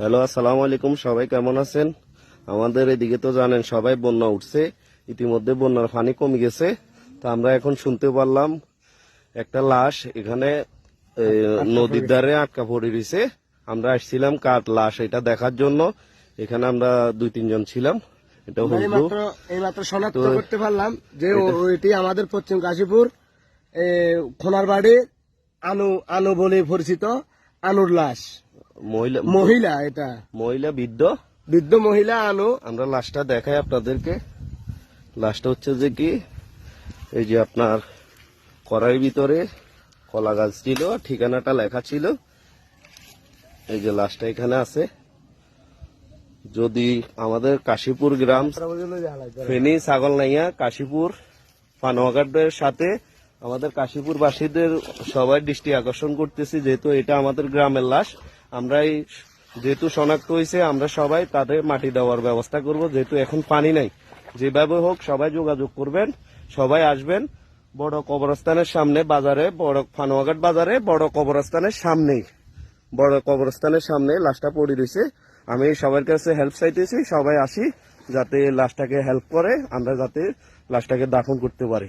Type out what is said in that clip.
Hello আসসালামু আলাইকুম সবাই কেমন আছেন? আমাদের এদিকে তো জানেন সবাই বন্যা উঠছে। ইতিমধ্যে বন্যার পানি কমে গেছে। তো আমরা এখন শুনতে পারলাম একটা লাশ এখানে নদীর ধারে আটকা পড়ে রয়েছে। আমরা আসছিলাম কার লাশ এটা দেখার জন্য। এখানে আমরা দুই তিনজন ছিলাম। এটা এইমাত্র এইমাত্র শনাক্ত করতে পারলাম যে এটি আমাদের পশ্চিম কাশীপুর এ, খোনার বাড়ি আনু আনু বলে পরিচিত। আনুর লাশ। মহিলা মহিলা এটা। মহিলা বৃদ্ধ? বৃদ্ধ মহিলা আনু। আমরা লাশটা দেখাই আপনাদেরকে। লাশটা হচ্ছে যে কি? এই যে আপনার কড়াইয়ের ভিতরে কলা গাছ ছিল ঠিকানাটা লেখা ছিল। এই যে লাশটা এখানে আছে। যদি আমাদের কাশীপুর গ্রাম ফেনী ছাগলনাইয়া কাশীপুর পানোয়াঘাটের সাথে আমাদের কাশীপুর বাসীদের সবাই দৃষ্টি আকর্ষণ করতেছি, যেহেতু এটা আমাদের গ্রামের লাশ। আমরা যেহেতু শনাক্ত হয়েছে, আমরা সবাই তাদের মাটি দেওয়ার ব্যবস্থা করব, যেহেতু এখন পানি নাই। যেভাবে হোক, সবাই যোগাযোগ করবেন, সবাই আসবেন। বড় কবরস্থানের সামনে বাজারে, বড় ফানোয়াঘাট বাজারে, বড় কবরস্থানের সামনেই। বড় কবরস্থানের সামনে লাশটা পড়ে রয়েছে। আমি সবার কাছে হেল্প চাইতেছি, সবাই আসি, যাতে লাশটাকে হেল্প করে, আমরা যাতে লাশটাকে দাফন করতে পারি।